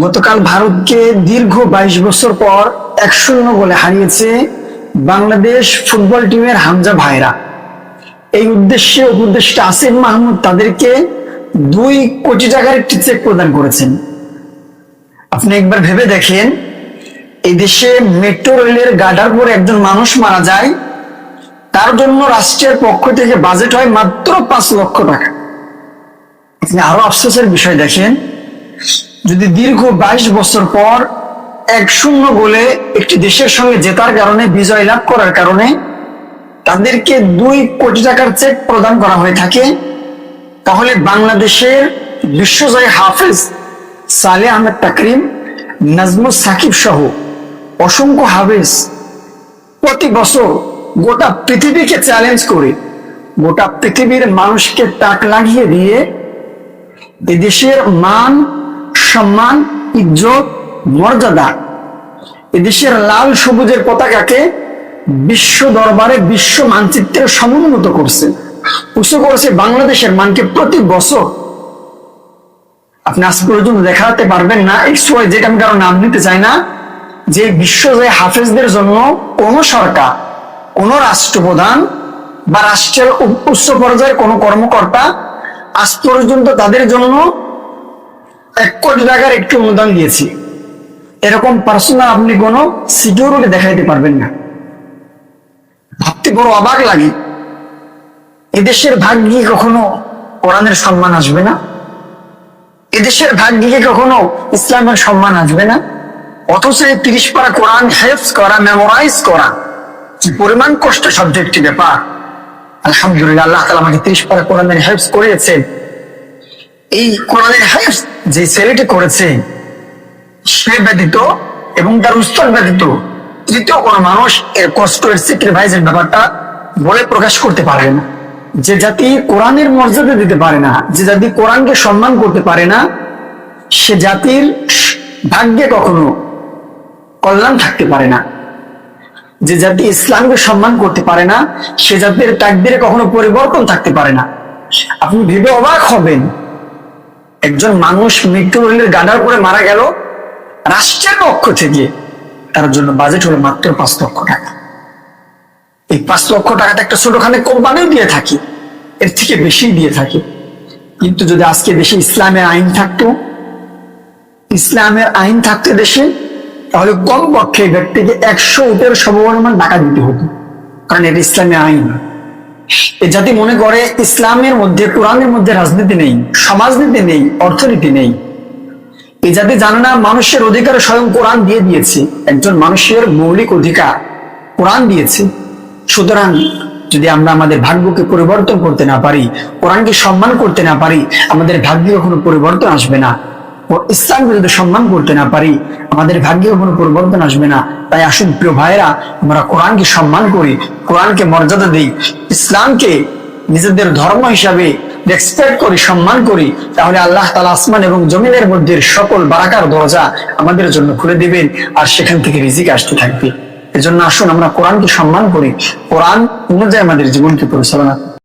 গতকাল ভারতকে দীর্ঘ বাইশ বছর পর এক শূন্য গোলে হারিয়েছে বাংলাদেশ ফুটবল টিমের হামজা ভাইরা। এই উদ্দেশ্যে উপদেষ্টা আসিফ মাহমুদ তাদেরকে দুই কোটি টাকার একটি চেক প্রদান করেছেন। আপনি একবার ভেবে দেখেন, এই দেশে মেট্রো রেলের গাডার পরে একজন মানুষ মারা যায়, তার জন্য রাষ্ট্রের পক্ষ থেকে বাজেট হয় মাত্র পাঁচ লক্ষ টাকা। আপনি আরও আফসোসের বিষয় দেখেন যদি দীর্ঘ বাইশ বছর পর এক শূন্য গোলে একটি দেশের সঙ্গে জেতার কারণে, বিজয় লাভ করার কারণে তাদেরকে দুই কোটি টাকার চেক প্রদান করা হয়ে থাকে, তাহলে বাংলাদেশের বিশ্বজয় হাফেজ সালে আহমেদ তাকরিম নাজমুল সাকিব সহ অসংখ্য হাফেজ প্রতি বছর গোটা পৃথিবীকে চ্যালেঞ্জ করে, গোটা পৃথিবীর মানুষকে তাক লাগিয়ে দিয়ে এদেশের মান সম্মান, ইজ্জত, মর্যাদা। এদেশের লাল সবুজের পতাকাকে বিশ্ব দরবারে বিশ্ব মানচিত্রে সমুন্নত করছে। উঁচু করেছে বাংলাদেশের মানকে প্রতি বছর। আপনি আজ পর্যন্ত দেখাতে পারবেন না এই সময় যেটা আমি কারও নাম নিতে চাই না, যে বিশ্ব যে হাফেজদের জন্য কোন সরকার, কোন রাষ্ট্রপ্রধান বা রাষ্ট্রের উচ্চ পর্যায়ের কোন কর্মকর্তা আজ পর্যন্ত তাদের জন্য এক কোটি টাকার একটি অনুদান দিয়েছি। এরকম পার্সোনাল আপনি কোনো সিকিউরিটি দেখাইতে পারবেন না। ভাবতে বড় অবাক লাগে। এদেশের ভাগ্যে কখনো কোরআনের সম্মান আসবে না। এদেশের ভাগ্যে কখনো ইসলামের সম্মান আসবে না। অথচ এই তিরিশ পারা কোরআন হেফস করা মেমোরাইজ করা, কি পরিমাণ কষ্ট সাবজেক্টটি ব্যাপার। আলহামদুলিল্লাহ, আল্লাহ তালা আমাকে তিরিশ পারা কোরআনের হেফস করিয়েছেন। এই কোরআনের হেফস যে ছেলেটি করেছে, সে ব্যতীত এবং তার উত্তর ব্যতীত তৃতীয় কোন মানুষ এর কষ্ট, এর স্যাক্রিফাইসের ব্যাপারটা বলে প্রকাশ করতে পারে না। যে জাতি কোরআনের মর্যাদা দিতে পারে না, যে জাতি কোরআনকে সম্মান করতে পারে না, সে জাতির ভাগ্যে কখনো কল্যাণ থাকতে পারে না। যে জাতি ইসলামকে সম্মান করতে পারে না, সে জাতির তাকদিরে কখনো পরিবর্তন থাকতে পারে না। আপনি ভেবে অবাক হবেন একজন মানুষ মৃত্যু রেলের গাডার করে মারা গেল, রাষ্ট্রের পক্ষ থেকে তার জন্য বাজেট হলো মাত্র পাঁচ লক্ষ টাকা। এই পাঁচ লক্ষ টাকাটা একটা ছোটখানে কোম্পানিও দিয়ে থাকি, এর থেকে বেশি দিয়ে থাকে। কিন্তু যদি আজকে দেশে ইসলামের আইন থাকতো, ইসলামের আইন থাকতে দেশে, তাহলে কম পক্ষে ব্যক্তিকে একশো উটের সমপরিমাণ টাকা দিতে হতো। কারণ এটা ইসলামের আইন। এ জাতি মনে করে ইসলামের মধ্যে, কোরআনের মধ্যে রাজনীতি নেই, সমাজনীতি নেই, অর্থনীতি নেই। এই জাতি জানে না মানুষের অধিকার স্বয়ং কোরআন দিয়ে দিয়েছে। একজন মানুষের মৌলিক অধিকার কোরআন দিয়েছে। সুতরাং যদি আমরা আমাদের ভাগ্যকে পরিবর্তন করতে না পারি, কোরআনকে সম্মান করতে না পারি, আমাদের ভাগ্যে কখনো পরিবর্তন আসবে না। ও ইসলামকে যদি সম্মান করতে না পারি, আমাদের ভাগ্যে কখনো পরিবর্তন আসবে না। তাই আসুন প্রিয় ভাইরা আমরা কোরআনকে সম্মান করি, কোরআনকে মর্যাদা দিই, ইসলামকে নিজেদের ধর্ম হিসাবে রেসপেক্ট করি, সম্মান করি। তাহলে আল্লাহ তালা আসমান এবং জমিনের মধ্যে সকল বারাকার দরজা আমাদের জন্য খুলে দিবেন আর সেখান থেকে রিজিক আসতে থাকবে। এজন্য আসুন আমরা কোরআনকে সম্মান করি। কোরআন অনুযায়ী আমাদের জীবনকে পরিচালনা করি।